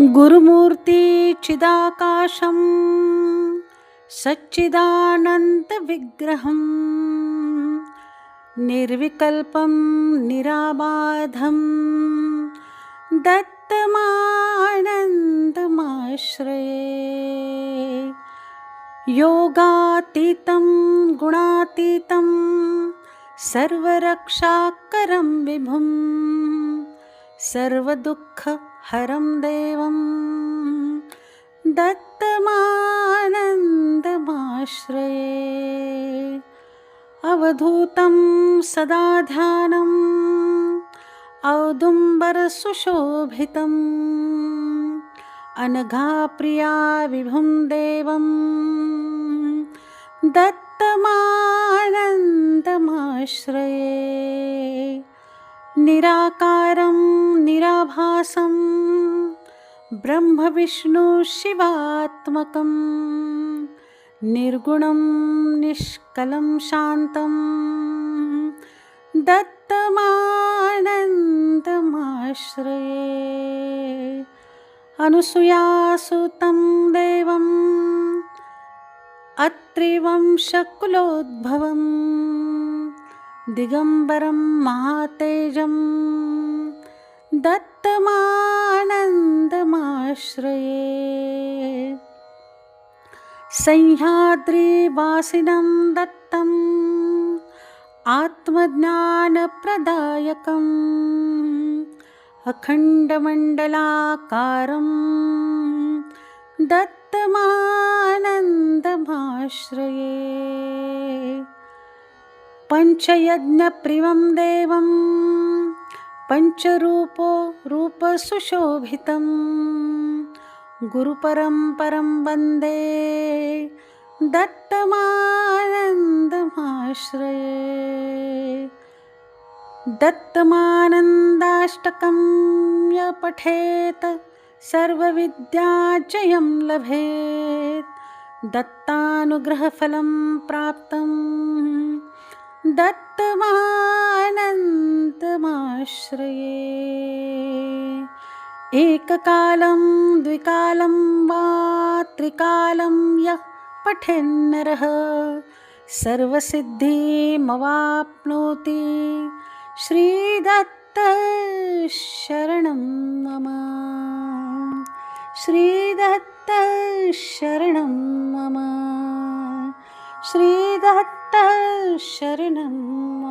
गुरुमूर्तिचिदाकाशं सच्चिदानन्दविग्रहं निर्विकल्पं निराबाधं दत्तमानन्दमाश्रये। योगातीतं गुणातीतं सर्वरक्षाकरं विभुम्। सर्वदुःखहरं देवं दत्तमानन्दमाश्रये। अवधूतं सदा ध्यानम् औदुम्बरसुशोभितम्। अनघाप्रिया विभुं देवं दत्तमानन्दमाश्रये। నిరాకారం నిరాభాసం బ్రహ్మ విష్ణు శివాత్మకం నిర్గుణం నిష్కలం శాంతం దత్తమానందమాశ్రయే అనుసూయాసుతం దేవం అత్రివంశకులోద్భవం दिगम्बरं महातेजं दत्तमानन्दमाश्रये। सह्याद्रिवासिनं दत्तम् आत्मज्ञानप्रदायकम्। अखण्डमण्डलाकारं दत्तमानन्दमाश्रये। पञ्चयज्ञप्रियं देवं पञ्चरूपो रूपसुशोभितं गुरुपरम्परं वन्दे दत्तमानन्दमाश्रये। दत्तमानन्दाष्टकं य पठेत् सर्वविद्याजयं लभेत् दत्तानुग्रहफलं प्राप्तम्। दत्तमानन्तमाश्रये एककालं द्विकालं वा त्रिकालं यः पठेन्नरः। सर्वसिद्धिमवाप्नोति श्रीदत्त शरणं मम। श्रीदत्त शरणं मम। श्रीदत्त शरणं मम